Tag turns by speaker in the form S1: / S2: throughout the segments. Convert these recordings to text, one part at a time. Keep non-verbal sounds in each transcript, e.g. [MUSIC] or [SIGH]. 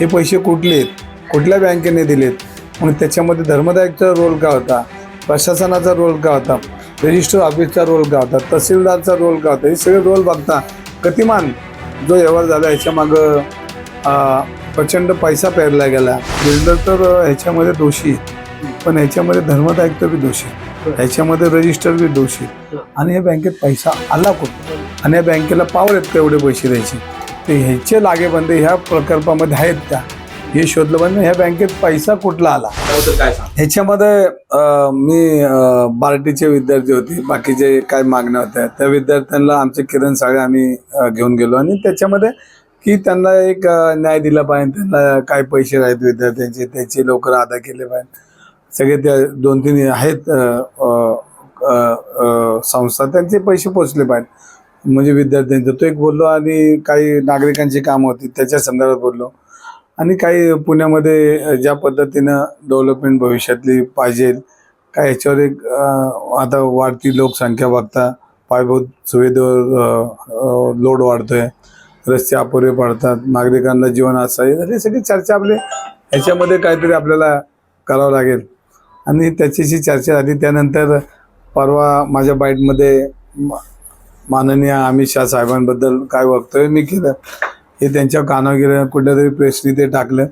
S1: हे पैसे कुठले आहेत कुठल्या बँकेने दिलेत? मग त्याच्यामध्ये धर्मदायकचा रोल का होता? प्रशासनाचा रोल का होता? रजिस्टर ऑफिसचा रोल का होता? तहसीलदारचा रोल का होता? हे सगळे रोल बघता गतिमान जो व्यवहार झाला ह्याच्यामागं प्रचंड पैसा पेरला गेला. बिल्डर तर ह्याच्यामध्ये दोषी. पण ह्याच्यामध्ये धर्मदायित्व बी दोषी. ह्याच्यामध्ये रजिस्टर बी दोषी. आणि या बँकेत पैसा आला कुठं? आणि या बँकेला पावर आहेत का एवढे पैसे द्यायचे? ते ह्याचे लागेबंदे ह्या प्रकल्पामध्ये आहेत का? हे शोधलं पाहिजे ह्या बँकेत पैसा कुठला आला? ह्याच्यामध्ये मी बार्टीचे विद्यार्थी होते. बाकीचे काय मागण्या होत्या त्या विद्यार्थ्यांना आमचे किरण साळे आम्ही घेऊन गेलो. आणि त्याच्यामध्ये की त्यांना एक न्याय दिला पाहिजे. त्यांना काय पैसे आहेत विद्यार्थ्यांचे त्याचे लवकर अदा केले पाहिजे. सगळे त्या दोन तीन आहेत संस्था. त्यांचे पैसे पोचले पाहिजे. म्हणजे विद्यार्थ्यांचं तो एक बोललो आणि काही नागरिकांची कामं होती त्याच्या संदर्भात बोललो. आणि काही पुण्यामध्ये ज्या पद्धतीनं डेव्हलपमेंट भविष्यातली पाहिजे काय ह्याच्यावर एक आता वाढती लोकसंख्या बघता पायभूत सुविधेवर लोड वाढतोय रस्ते अपुरे पडतात नागरिकांना जीवन असं आहे हे सगळी चर्चा आपली ह्याच्यामध्ये काहीतरी आपल्याला करावं लागेल. आणि त्याच्याशी चर्चा झाली त्यानंतर परवा माझ्या बाईटमध्ये माननीय अमित शाह साहेबांबद्दल काय वक्तव्य मी केलं हे त्यांच्या कानावर कुठल्या कुठल्यातरी प्रेसनी ते टाकलं.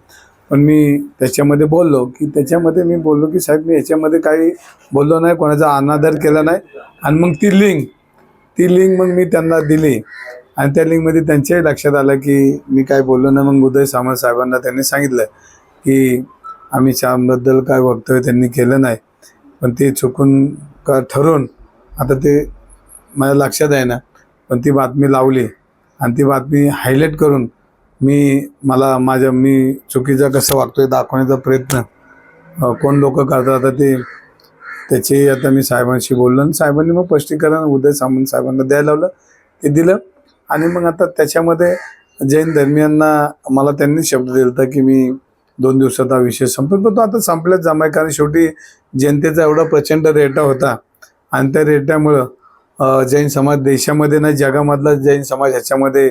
S1: पण मी त्याच्यामध्ये बोललो की त्याच्यामध्ये मी बोललो की साहेब मी याच्यामध्ये काही बोललो नाही कोणाचा अनादर केला नाही. आणि मग ती लिंक ती लिंक मग मी त्यांना दिली. आणि त्या लिंकमध्ये त्यांच्याही लक्षात आलं की मी काय बोललो ना मग उदय सामंत साहेबांना त्यांनी सांगितलं की आम्ही शहाबद्दल काय वक्तव्य त्यांनी केलं नाही. पण ते चुकून का ठरवून आता ते माझ्या लक्षात आहे ना पण ती बातमी लावली आणि ती बातमी हायलाईट करून मी मला माझ्या मी चुकीचं कसं वागतोय दाखवण्याचा प्रयत्न कोण लोक करतात आता ते त्याची आता मी साहेबांशी बोललो आणि साहेबांनी मग स्पष्टीकरण उदय सामंत साहेबांना द्यायला लावलं ते दिलं. आणि मग आता त्याच्यामध्ये जैन धर्मियांना मला त्यांनी शब्द दिला होता की मी दोन दिवसात हा विषय संपेल पण तो आता संपल्याच जमाय कारण शेवटी जनतेचा एवढा प्रचंड रेटा होता आणि त्या रेट्यामुळं जैन समाज देशामध्ये नाही जगामधला जैन समाज ह्याच्यामध्ये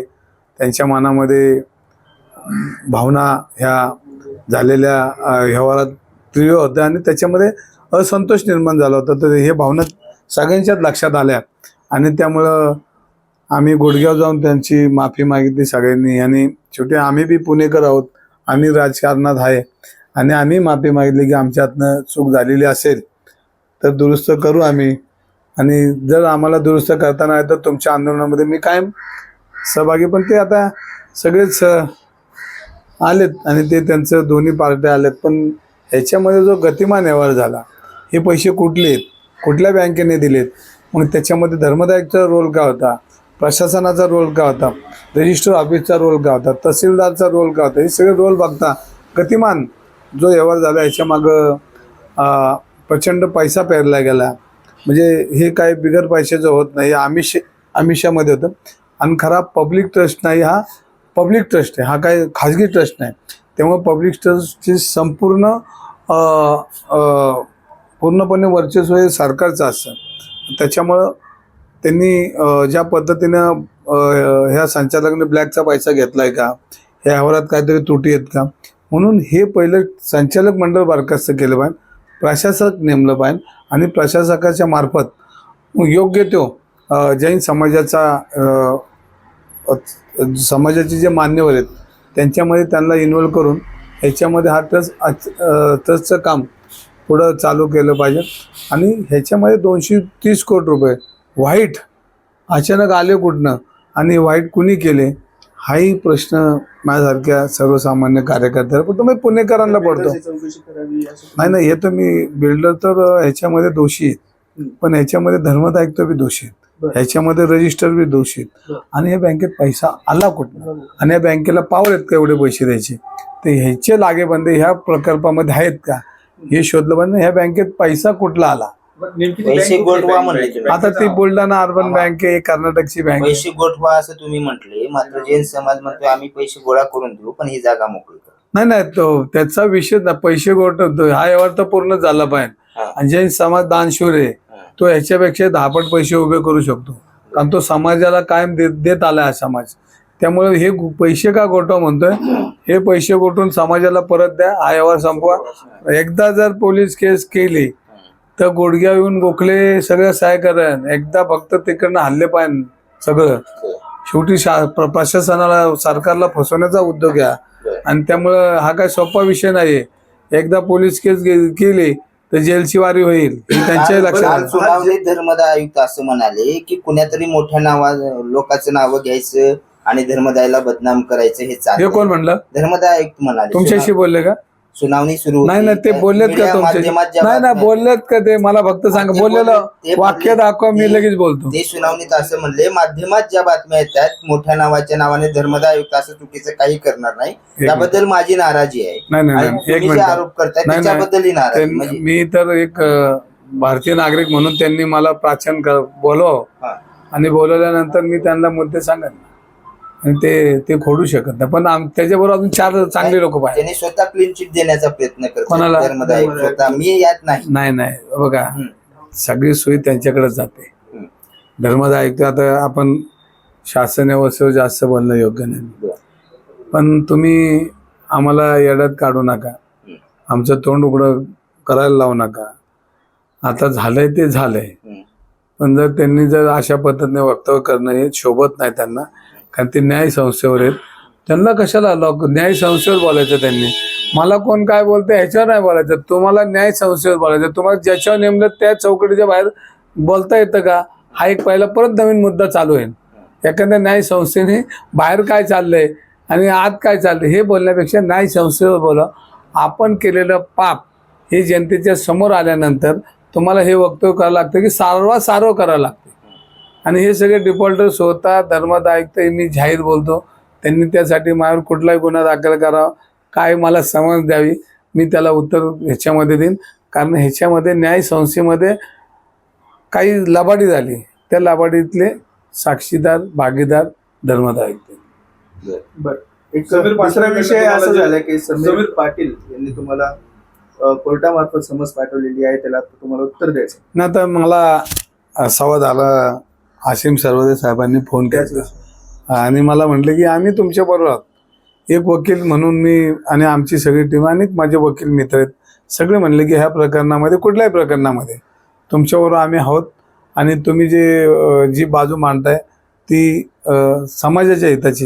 S1: त्यांच्या मनामध्ये भावना ह्या झालेल्या व्यवहारात तीव्र होत्या आणि त्याच्यामध्ये असंतोष निर्माण झाला होता. तर हे भावना सगळ्यांच्याच लक्षात आल्या. आणि त्यामुळं आम्ही गुडगाव जाऊन त्यांची माफी मागितली सगळ्यांनी. आणि शेवटी आम्ही बी पुणेकर आहोत. आम्ही राजकारणात आहे. आणि आम्ही माफी मागितली की आमच्या हातनं चूक झालेली असेल तर दुरुस्त करू आम्ही. आणि जर आम्हाला दुरुस्त करता नाही तर तुमच्या आंदोलनामध्ये मी कायम सहभागी. पण ते आता सगळेच आलेत आणि ते त्यांचं दोन्ही पार्ट्या आलेत. पण ह्याच्यामध्ये जो गतिमान व्यवहार झाला हे पैसे कुठले आहेत? कुठल्या बँकेने दिलेत? मग त्याच्यामध्ये धर्मदायकचा रोल का होता? प्रशासनाचा रोल का होता? रजिस्टर ऑफिसचा रोल का होता? तहसीलदारचा रोल का होता? हे सगळे रोल बघता गतिमान जो व्यवहार झाला याच्यामागं प्रचंड पैसा पेरला गेला. म्हणजे हे काय बिगर पैशाचं होत नाही. हे आमिष आमिषामध्ये होतं. आणि खरा पब्लिक ट्रस्ट नाही हा पब्लिक ट्रस्ट आहे. हा काय खाजगी ट्रस्ट नाही. त्यामुळे पब्लिक ट्रस्टची संपूर्ण पूर्णपणे वर्चस्व हे सरकारचं असतं. त्याच्यामुळं त्यांनी ज्या पद्धतीनं ह्या संचालकाने ब्लॅकचा पैसा घेतला आहे का? ह्या अहवालात काहीतरी त्रुटी आहेत का? म्हणून हे पहिलं संचालक मंडळ बरखास्त केलं पाहिजे. प्रशासक नेमलं पाहिजे आणि प्रशासकाच्या मार्फत योग्य तो जैन समाजाचा समाजाचे जे मान्यवर आहेत त्यांच्यामध्ये त्यांना इन्व्हॉल्व करून ह्याच्यामध्ये हा ट्रस्ट ट्रस्टचं काम पुढं चालू केलं पाहिजे. आणि ह्याच्यामध्ये दोनशे तीस कोटी रुपये वाईट अचानक आले कुठनं आणि वाईट कुणी केले? हाही प्रश्न माझ्यासारख्या सर्वसामान्य कार्यकर्त्याला पडतो. मी पुणेकरांना पडतो. नाही नाही हे तर मी बिल्डर तर ह्याच्यामध्ये दोषी आहेत. पण ह्याच्यामध्ये धर्मदायित्व बी दोषी आहेत. ह्याच्यामध्ये रजिस्टर बी दोषी आहेत.
S2: बरं.
S1: आणि या बँकेत पैसा आला कुठं आणि या बँकेला पावर आहेत का एवढे पैसे द्यायचे? तर ह्याचे लागेबंदे ह्या प्रकल्पामध्ये आहेत का? हे शोधलं पाहिजे. ह्या बँकेत पैसा कुठला आला?
S2: कुठली
S3: गोठवा म्हणले.
S1: आता ती बुलढाणा अर्बन बँक आहे कर्नाटकची बँक आहे.
S3: पैसे गोठवा असं तुम्ही म्हटले मात्र जैन समाज म्हणतो आम्ही पैसे गोळा करून देऊ पण ही जागा मोकळी करू.
S1: नाही नाही तो त्याचा विषय ना पैसे गोठवतो. हा व्यवहार तर पूर्ण झाला पाहिजे.
S3: हा.
S1: आणि जैन समाज दानशूर आहे
S3: हा.
S1: तो ह्याच्यापेक्षा दहापट पैसे उभे करू शकतो. कारण तो समाजाला कायम देत देत आला हा समाज. त्यामुळे हे गो- पैसे का गोठवा म्हणतोय? हे पैसे गोठून समाजाला परत द्या हा व्यवहार संपवा. एकदा जर पोलीस केस केली तर गुडघ्या येऊन गोखले सगळं सहाय करण एकदा फक्त तिकडनं हल्ले पाहिजे सगळं. शेवटी शा प्रशासनाला सरकारला फसवण्याचा उद्योग आहे. आणि त्यामुळं हा काय सोपा विषय नाही एकदा पोलीस केस केली तर जेलची वारी होईल. त्यांच्याही लक्षात
S3: धर्मदाय आयुक्त असं म्हणाले की कुण्यातरी मोठ्या नावा लोकांचं नाव घ्यायचं आणि धर्मदायला बदनाम करायचं हे चालू
S1: कोण म्हणलं?
S3: धर्मदाय आयुक्त म्हणाले.
S1: तुमच्याशी बोलले का?
S3: सुनावणी सुरू.
S1: नाही नाही ते बोललेत का
S3: ज्या
S1: नाही ना बोललेत का ते? मला फक्त सांगा. बोललेलं वाक्य दाखवा मी लगेच बोलतो.
S3: ते सुनावणीत असं म्हणले माध्यमात ज्या बातम्या येतात मोठ्या नावाच्या नावाने धर्मदाय आयुक्त असं चुकीचं काही करणार नाही. त्याबद्दल माझी नाराजी आहे.
S1: एक
S3: आरोप
S1: नाही.
S3: त्याच्याबद्दलही नाराजी म्हणजे
S1: मी तर एक भारतीय नागरिक म्हणून त्यांनी मला प्राचीन कर बोलव. आणि बोलवल्यानंतर मी त्यांना मुद्दे सांगेन आणि ते ते खोडू शकत नाही. पण आम- त्याच्याबरोबर अजून चार चांगले लोक पाहिजे
S3: त्यांनी स्वतः क्लीन चिट देण्याचा प्रयत्न
S1: कोणाला?
S3: करतात स्वतः. मी यात नाही.
S1: नाही नाही. बघा
S3: हम्म.
S1: सगळी सोयी त्यांच्याकडे जाते.
S3: हम्म.
S1: धर्मदा ऐकतो. आता आपण शासन व्यवस्थेवर जास्त बोलणं योग्य नाही. पण तुम्ही आम्हाला येड्यात काढू नका. आमचं तोंड उघडं करायला लावू नका. आता झालंय ते झालंय.
S3: हम्म.
S1: पण जर त्यांनी जर अशा पद्धतीने वक्तव्य करणं हे शोभत नाही त्यांना कारण ते न्याय संस्थेवर आहेत. त्यांना कशाला लॉक न्याय संस्थेवर बोलायचं त्यांनी? मला कोण काय बोलतं ह्याच्यावर नाही बोलायचं. तुम्हाला न्याय संस्थेवर बोलायचं. तुम्हाला ज्याच्यावर नेमलं त्या चौकटीच्या बाहेर बोलता येतं का? हा एक पहिला परत नवीन मुद्दा चालू आहे. एखाद्या न्याय संस्थेने बाहेर काय चाललंय आणि आत काय चाललंय हे बोलण्यापेक्षा न्याय संस्थेवर बोला. आपण केलेलं पाप हे जनतेच्या समोर आल्यानंतर तुम्हाला हे वक्तव्य करावं लागतं की सारवा सारव करावं लागतं. आणि हे सगळे डिफॉल्टर स्वतः धर्मात ऐकतं मी जाहीर बोलतो. त्यांनी त्यासाठी माझ्यावर कुठलाही गुन्हा दाखल करावा काय मला समज द्यावी मी त्याला उत्तर ह्याच्यामध्ये देईन. कारण ह्याच्यामध्ये न्याय संस्थेमध्ये काही लबाडी झाली. त्या लबाडीतले साक्षीदार भागीदार धर्मात ऐकते
S4: बर. एक
S2: समीर
S4: दुसरा विषय असा झाला की समीर पाटील यांनी तुम्हाला कोर्टामार्फत समज पाठवलेली आहे त्याला तुम्हाला उत्तर द्यायचं
S1: ना तर मला संवाद आला आशिम सर्वदे साहेबांनी फोन केला आणि मला म्हटलं की आम्ही तुमच्या बरोबर आहोत एक वकील म्हणून मी आणि आमची सगळी टीम आणि माझे वकील मित्र आहेत सगळे म्हणले की ह्या प्रकरणामध्ये कुठल्याही प्रकरणामध्ये तुमच्याबरोबर आम्ही आहोत आणि तुम्ही जे जी बाजू मांडताय ती समाजाच्या हिताची.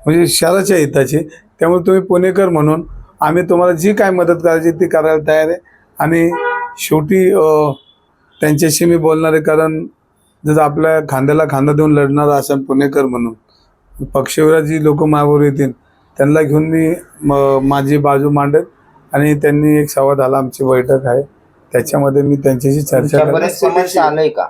S1: म्हणजे शहराच्या हिताची. त्यामुळे तुम्ही पुणेकर म्हणून आम्ही तुम्हाला जी काय मदत करायची ती करायला तयार आहे आणि शेवटी त्यांच्याशी मी बोलणार आहे कारण जर आपल्या खांद्याला खांदा देऊन लढणार असेल पुणेकर म्हणून. पक्षविरा जी लोक मागवर येतील. त्यांना घेऊन मी म- माझी बाजू मांडेल आणि त्यांनी एक संवाद आला आमची बैठक आहे. त्याच्यामध्ये मी त्यांच्याशी चर्चा
S3: आलंय का?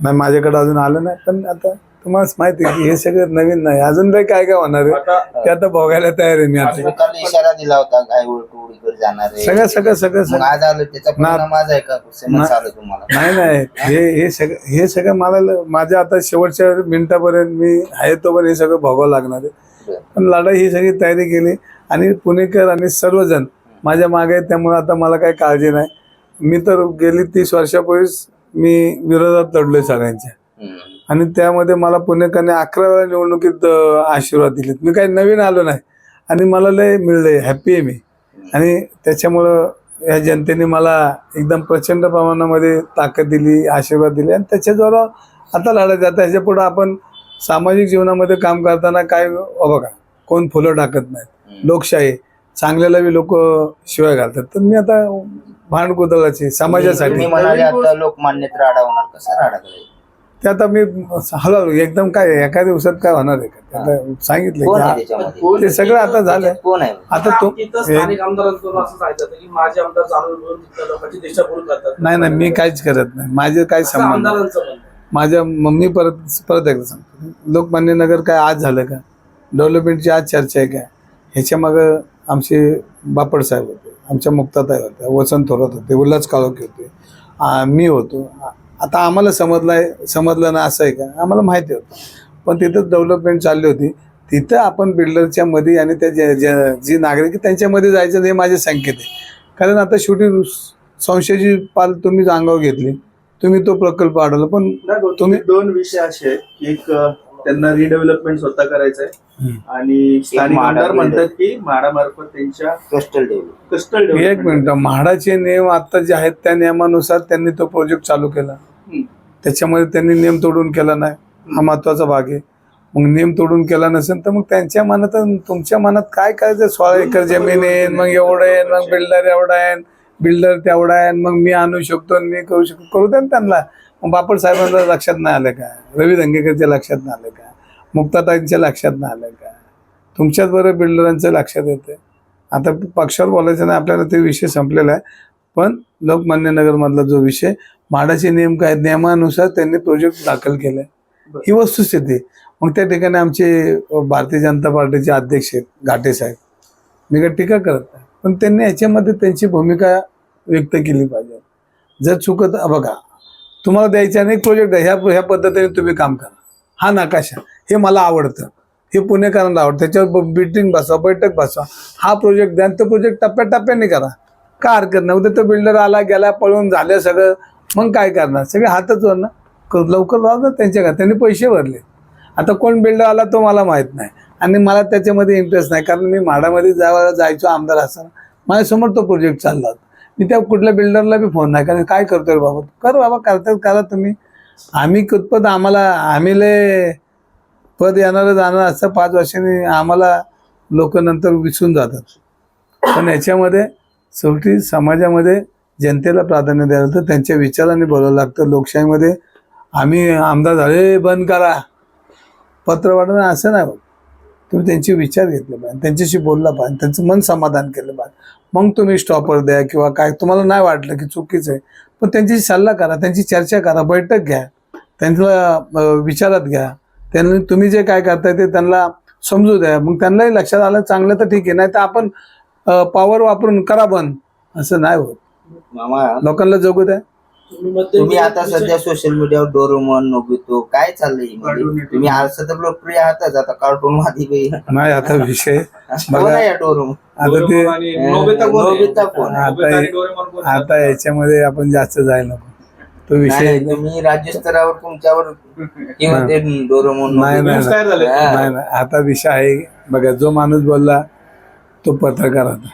S1: नाही माझ्याकडे अजून आलं नाही पण आता तुम्हालाच माहिती आहे की हे सगळं नवीन नाही. अजून काही काय काय होणार आहे? ते आता भोगायला तयार आहे मी आता.
S3: इशारा दिला होता काय उडीकडे जाणार आहे?
S1: सगळं सगळं सगळं
S3: मग
S1: सगळं
S3: आज आलं त्याचा परिणाम आज आहे का? समज
S1: ना-
S3: आलं तुम्हाला?
S1: नाही नाही. हे हे सगळं हे सगळं मला ल- माझ्या आता शेवटच्या मिनिटापर्यंत मी आहे तोपर्यंत हे सगळं भोगावं लागणार आहे. पण लढाई ही सगळी तयारी केली आणि पुणेकर आणि सर्वजण माझ्या मागे आहेत त्यामुळे आता मला काही काळजी नाही. मी तर गेली तीस वर्षापूर्वीच मी विरोधात लढलोय सगळ्यांच्या.
S3: हम्म.
S1: आणि त्यामध्ये मला पुणेकरांनी अकरा वेळा निवडणुकीत आशीर्वाद दिलेत. मी काही नवीन आलो नाही. आणि मला लय मिळलंय हॅप्पी आहे मी. आणि त्याच्यामुळं या जनतेने मला एकदम प्रचंड प्रमाणामध्ये ताकद दिली आशीर्वाद दिले. आणि त्याच्याद्वारा आता लढायचं आता ह्याच्या पुढं आपण सामाजिक जीवनामध्ये काम करताना काय बघा कोण फुलं टाकत नाहीत. लोकशाही चांगल्याला बी लोक शिवाय घालतात. तर मी आता भांड कुदळाची समाजासाठी
S3: लोकमान्यता राडा होणार कसा राडा करायचा?
S1: ते आता मी हळूहळू एकदम काय एका दिवसात काय होणार आहे? का आता सांगितलं
S3: कोण
S1: की
S3: आहे त्याच्यामध्ये?
S1: ते सगळं आता झालंय.
S3: त्याच्यात कोण आहे?
S1: आता तो
S2: तिथं स्थानिक आमदारांकडून असं सांगितलं होतं की माझे आमदार जाणून घेऊन तिथल्या लोकांची दिशाभूल करतात.
S1: नाही नाही मी काहीच करत नाही. माझे काय
S2: असं
S1: संबंध नाही.
S2: आमदारांचं म्हणणं आहे.
S1: माझ्या मम्मी परत परत एकदा सांगतो. लोकमान्य नगर काय आज झालं का? डेव्हलपमेंटची आज चर्चा आहे काय ह्याच्या मागं आमचे बापड साहेब होते आमच्या मुक्ताताई होत्या वसंत थोरात होते उल्हास काळोखे होते आ, मी होतो. आ- आता आम्हाला समजलं आहे समजलं ना असं आहे का? आम्हाला माहिती होतं. पण तिथं डेव्हलपमेंट चालली होती. तिथं आपण बिल्डरच्या मध्ये आणि त्या जे- जे- जी नागरिक त्यांच्यामध्ये जायचं हे माझे संकेत आहे. कारण आता शेवटी संशयाची पाल तुम्हीच अंगावर घेतली. तुम्ही तो प्रकल्प अडवला पण तुम्ही-
S4: दोन विषय असे आहेत. एक त्यांना रिडेव्हलपमेंट स्वतः करायचंय. आणि स्थानिक आमदार. म्हणतात की म्हाडामार्फत त्यांच्या
S3: कस्टल डेव्हलप
S4: कस्टल
S1: एक मिनिट म्हाडाचे नियम आता जे आहेत त्या नियमानुसार त्यांनी तो प्रोजेक्ट चालू केला. त्याच्यामध्ये त्यांनी नियम तोडून केला नाही. हा महत्त्वाचा भाग आहे. मग नियम तोडून केला नसेल तर मग त्यांच्या मनात तुमच्या मनात काय करायचं सोळा एकर जमीन आहे मग एवढं आहे मग बिल्डर एवढा आहे बिल्डर तेवढा आहे मग मी आणू शकतो आणि मी करू शकतो. करू द्या ना त्यांना. मग बापट साहेबांना लक्षात नाही आलं का? रवी धंगेकरच्या लक्षात नाही आलं का? मुक्ताताईंच्या लक्षात नाही आलं का? तुमच्याच बरोबर बिल्डरांचं लक्षात येते आता पक्षावर बोलायचं नाही आपल्याला ते विषय संपलेला आहे. पण लोकमान्य नगरमधला जो विषय म्हाडाचे नियम काय नियमानुसार त्यांनी प्रोजेक्ट दाखल केलाय. ही वस्तुस्थिती. मग त्या ठिकाणी आमचे भारतीय जनता पार्टीचे अध्यक्ष आहेत घाटे साहेब. मी काय टीका करत नाही. पण त्यांनी याच्यामध्ये त्यांची भूमिका व्यक्त केली पाहिजे. जर चुकत बघा तुम्हाला द्यायचे अनेक प्रोजेक्ट ह्या ह्या पद्धतीने तुम्ही काम करा. हा नकाशा. हे मला आवडतं. हे पुणेकरांना आवडतं. त्याच्यावर बिल्डिंग बसवा बैठक बसवा. हा प्रोजेक्ट द्या आणि तो प्रोजेक्ट टप्प्याटप्प्याने करा. का हरकत नाही? उद्या तो बिल्डर आला गेला पळून झालं सगळं. मग काय करणार? सगळे हातच वर ना? लवकर राहू ना त्यांच्या का त्यांनी पैसे भरले. आता कोण बिल्डर आला तो मला माहीत नाही. आणि मला त्याच्यामध्ये इंटरेस्ट नाही. कारण मी म्हाडामध्ये जायला जायचो आमदार असताना. माझ्यासमोर तो प्रोजेक्ट चालला होता. मी त्या कुठल्या बिल्डरला बी फोन नाही कारण काय करतोय रे बाबा? कर बाबा करतात करा तुम्ही. आम्ही कुतपत आम्हाला आम्ही लय पद येणारं जाणार असं पाच वर्षांनी आम्हाला लोक नंतर विसरून जातात. पण याच्यामध्ये शेवटी समाजामध्ये जनतेला प्राधान्य द्यायला तर त्यांच्या विचाराने बोलावं लागतं. लोकशाहीमध्ये आम्ही आमदार झाले बंद करा. पत्र वाटणं असं नाही तुम्ही त्यांचे विचार घेतले पाहिजे. त्यांच्याशी बोलला पाहिजे. त्यांचं मन समाधान केलं पाहिजे. मग तुम्ही स्टॉपर द्या किंवा काय तुम्हाला नाही वाटलं की चुकीचं आहे. पण त्यांच्याशी सल्ला करा त्यांची चर्चा करा बैठक घ्या. त्यांना विचारात घ्या. त्यांनी तुम्ही जे काय करताय ते त्यांना समजू द्या. मग त्यांनाही लक्षात आलं चांगलं तर ठीक आहे. नाही तर आपण पॉवर वापरून करा बंद. असं नाही होत. लोकांना जगू द्या.
S2: तुम्ही
S3: आता सध्या सोशल मीडियावर डोरोमॉन नोबितो काय चाललंय म्हणजे. तुम्ही असं तर लोकप्रिय आहातच आता कार्टून बी.
S1: नाही आता विषय [LAUGHS]
S3: कोण
S1: बघा
S3: आहे या डोरोमॉन
S1: आता ते
S2: नोबिता कोण आहे?
S1: हे- याच्यामध्ये आपण जास्त जायला नको. तो विषय
S3: नाही, तुम्ही राज्यस्तरावर तुमच्यावर किंवा ते डोरोमॉन
S1: नाही. आता विषय आहे बघा जो माणूस बोलला तो पत्रकार होता.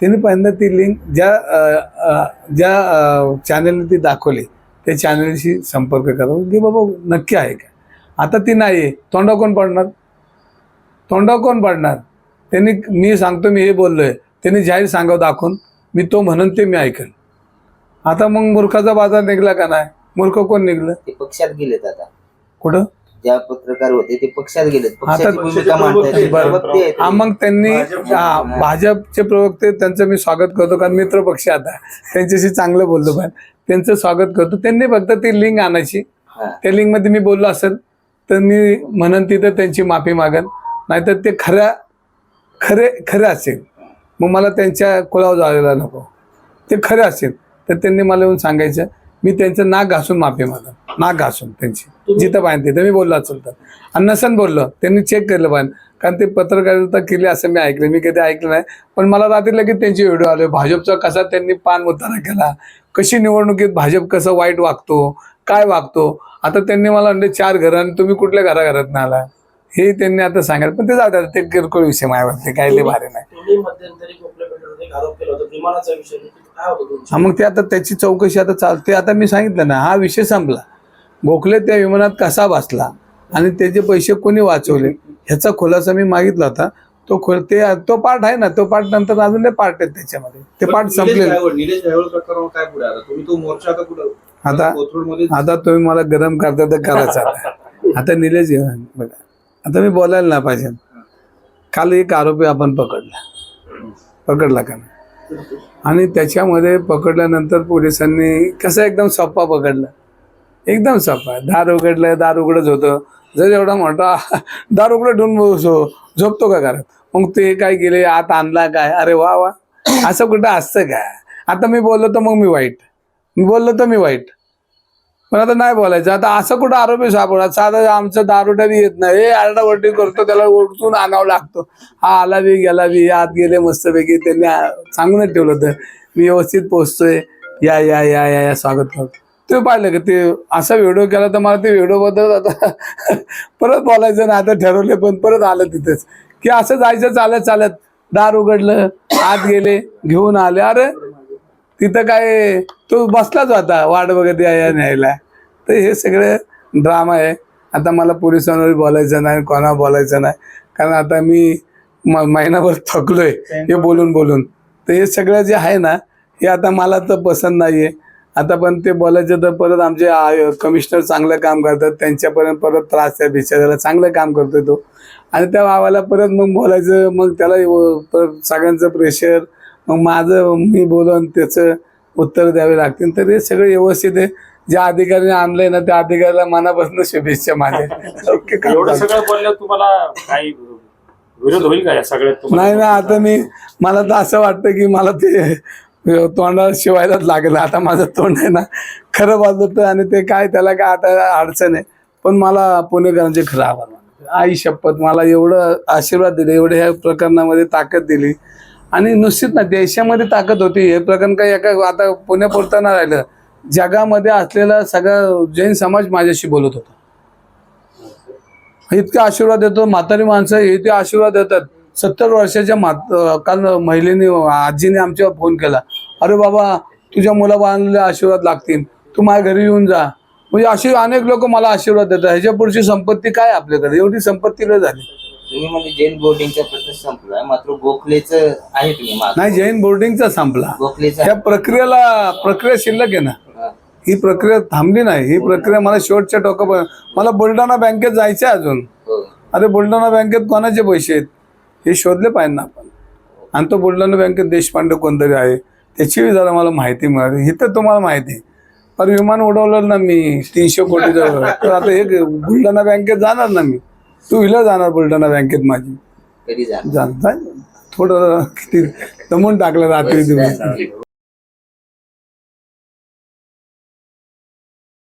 S1: त्याने पहिल्यांदा ती लिंक ज्या ज्या चॅनलने ती दाखवली त्या चॅनलशी संपर्क करा की बाबा नक्की आहे का? आता ती नाही आहे. तोंडा कोण पडणार? तोंडा कोण पडणार? त्यांनी मी सांगतो मी हे बोललोय. त्यांनी जाहीर सांगावं दाखवून मी तो म्हणून ते मी ऐकेल. आता मग मूर्खाचा बाजार निघला का नाही? मूर्ख कोण निघलं?
S3: ते पक्षात गेलेत आता.
S1: कुठं?
S3: ज्या पत्रकार होते ते पक्षात पक्षाची भूमिका.
S2: प्रवक्ते
S3: आहेत
S1: हा. मग त्यांनी
S4: भाजप-
S1: हा, भाजपचे प्रवक्ते त्यांचं मी स्वागत करतो कारण मित्र पक्ष आता. त्यांच्याशी चांगलं बोललो पण. त्यांचं स्वागत करतो. त्यांनी फक्त ती लिंक आणायची.
S3: हा.
S1: त्या लिंकमध्ये मी बोललो असेल तर मी म्हणन तिथं त्यांची माफी मागन. नाहीतर ते खऱ्या खरे खरे असेल. मग मला त्यांच्या कुळावर जायला नको. ते खरे असेल. तर त्यांनी मला येऊन सांगायचं मी त्यांचं नाक घासून माफी मागन. नाक घासून त्यांची. जिथं पाहिजे तिथं. मी बोललो असेल तर. आणि नसन बोललो. त्यांनी चेक केलं पाहिजे कारण ते पत्रकारिता केली असं मी ऐकलं. मी कधी ऐकलं नाही. पण मला रात्री लगेच त्यांचे व्हिडिओ आले. भाजपचा कसा त्यांनी पान उतारा केला? कशी निवडणुकीत भाजप कसं वाईट वागतो? काय वागतो? आता त्यांनी मला म्हणले चार घरं आणि तुम्ही कुठल्या घराघरात नाही आला हे त्यांनी आता सांगायला पण ते द्या, ते किरकोळ विषय माझ्यावर ते काय लय भारी नाही. मग ते आता त्याची चौकशी आता चालते आता मी सांगितलं ना. हा विषय संपला. गोखले त्या विमानात कसा बसला आणि त्याचे पैसे कोणी वाचवले ह्याचा खुलासा मी मागितला होता. तो खोल ते तो पार्ट आहे ना तो पार्ट नंतर अजून पार्ट आहेत त्याच्यामध्ये. ते पार्ट
S2: पुढे आता तो आता
S1: तुम्ही मला गरम करता तर करायचं आता. आता निलेश बघा. आता मी बोलायला नाही पाहिजे. काल एक आरोपी आपण पकडला. पकडला का आणि त्याच्यामध्ये पकडल्यानंतर पोलिसांनी कसं एकदम सोप्पा पकडला. एकदम सोपा दार उघडलं दार उघडच होतं. जर एवढा मोठा [LAUGHS] दार उघडं ठेवून झोपतो का घरात? मग ते काय केले? आत आणला काय? अरे वा वा. असं कुठं असतं काय? आता मी बोललो तर मग मी वाईट. मी बोललो तर मी वाईट. पण आता नाही बोलायचं. आता असं कुठं आरोपी सापडा साधं आमचं दारुटारी बी येत नाही. हे आरडावरटी करतो त्याला ओढून आणावं लागतो. हा आला बी गेला बी आत गेले मस्तपैकी. त्यांनी सांगूनच ठेवलं होतं. मी व्यवस्थित पोचतोय या या या या या. स्वागत करतो. ते पाहिलं का ते असा व्हिडिओ केला तर मला ते व्हिडिओबद्दल आता परत बोलायचं ना आता ठरवले पण परत आलं तिथेच. की असं जायचं चालत चालत. दार उघडलं आत गेले घेऊन आले. अरे तिथं काय तो बसलाच होता वाट बघत या न्यायला. तर हे सगळे ड्रामा आहे. आता मला पोलिसांवर बोलायचं नाही कोणा बोलायचं नाही. कारण आता मी म- महिनाभर थकलोय हे बोलून बोलून. तर हे सगळं जे आहे ना हे आता मला तर पसंत नाही आहे आता पण ते बोलायचं तर परत आमचे आय- कमिशनर चांगलं काम करतात त्यांच्यापर्यंत परत त्रास त्या बिचारायला चांगलं काम करतोय तो. आणि त्या भावाला परत मग बोलायचं मग त्याला परत सगळ्यांचं प्रेशर मग माझं मी बोलून त्याचं उत्तर द्यावे लागतील. तर हे सगळं व्यवस्थित आहे. ज्या अधिकाऱ्याने आणलंय ना त्या अधिकाऱ्याला मनापासून शुभेच्छा माझ्या ओके
S5: तुम्हाला काही विरोध होईल का या सगळ्यात?
S1: नाही ना आता मी मला तर असं वाटतं की मला ते तोंडाला शिवायलाच लागलं. आता माझं तोंड आहे ना खरं बाजूत आणि ते काय त्याला काय आता अडचण आहे. पण मला पुणेकरांचे खरं आभार आई शपथ मला एवढं आशीर्वाद दिले एवढे ह्या प्रकरणामध्ये ताकद दिली. आणि निश्चित ना देशामध्ये ताकद होती. हे प्रकरण काही एका आता पुणे पुरताना राहिलं. जगामध्ये असलेला सगळा जैन समाज माझ्याशी बोलत होता. इतके आशीर्वाद देतो म्हातारी माणसं इतके आशीर्वाद देतात. सत्तर वर्षाच्या मात काल महिलेने आजीने आमच्यावर फोन केला. अरे बाबा तुझ्या मुला बाळांना आशीर्वाद लागतील. तू माझ्या घरी येऊन जा. म्हणजे असे अनेक लोक मला आशीर्वाद देतात. ह्याच्या पुढची संपत्ती काय आपल्याकडे? एवढी संपत्ती नाही झाली.
S3: तुम्ही म्हणजे जैन बोर्डिंगचा प्रश्न मात्र गोखलेच आहे तुम्ही.
S1: नाही जैन बोर्डिंगचा संपला.
S3: गोखलेचा
S1: त्या प्रक्रियेला प्रक्रिया शिल्लक आहे ना?
S3: हा.
S1: ही प्रक्रिया थांबली नाही. ही प्रक्रिया मला शेवटच्या टोका मला बुलढाणा बँकेत जायचं आहे अजून.
S3: हो.
S1: अरे बुलढाणा बँकेत कोणाचे पैसे आहेत? हे शोधले पाहिजे ना आपण. आणि तो बुलढाणा बँकेत देशपांडे कोणतरी आहे. त्याची जरा मला माहिती मिळाली. ही तर तुम्हाला माहिती. आहे. पण विमान उडवलं ना मी तीनशे कोटी तर आता हे बुलढाणा बँकेत जाणार ना मी. टू व्हीलर जाणार बुलढाणा बँकेत माझी. जाणार? थोडं किती दमून टाकलं रात्री दिवस.